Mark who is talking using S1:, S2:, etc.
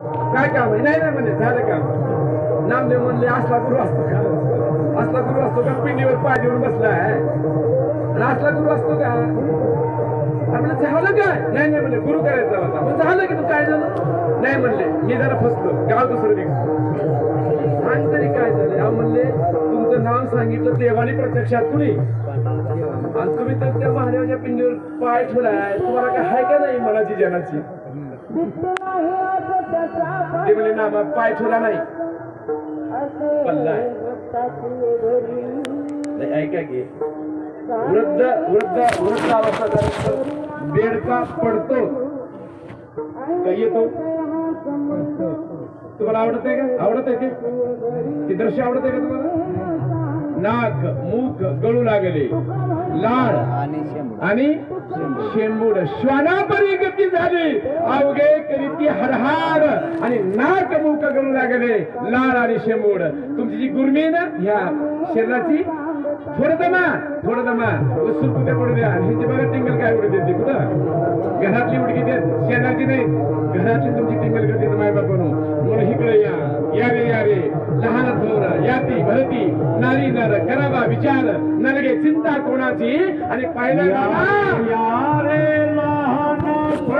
S1: काय काम आहे? नाही नाही म्हणले झालं काम. नामदेव म्हणले असला गुरु असतो का? असला गुरु असतो का? पिंडीवर पाठीवर बसला आहे असला गुरु असतो का? आपलं झालं काय? नाही नाही म्हणले गुरु करायचा होता. मग झालं की तू काय झालं? नाही म्हणले मी जरा फसलो. गाव दुसरं निघतो आणि तरी काय झालं? म्हणले तुमचं नाव सांगितलं देवाने प्रत्यक्षात कुणी? आणि तुम्ही तर त्या महादेवाच्या पिंडीवर पाय ठेवलाय. तुम्हाला काय आहे का नाही मनाची जनाची? ते म्हणजे ना पाय ठेवला नाही. पल्ला नाही, ऐका की. वृद्ध वृद्ध वृद्ध अवस्था बेडका पडतो. येतो? तुम्हाला आवडत आहे का? आवडत आहे ते दृश्य आवडत आहे का तुम्हाला? नाक मूक गळू लागले. लाड आणि शेंबूड. श्वानापरी गती झाली. अवघे करीती हरहार आणि नाक मूक गळू लागले. लाड आणि शेंबूड. तुमची जी गुरमी ना ह्या शरीराची थोडं दमा थोडं दमा सुट कुठे पडू द्या. ह्याची बघा टिंगल काय उडी देते कुठं? घरातली उडकी देत. शेजारची नाही. घरातली तुमची टिंगल करते माय बापानो विचार नलगे चिंता कोणाची? आणि पाहिलं थोर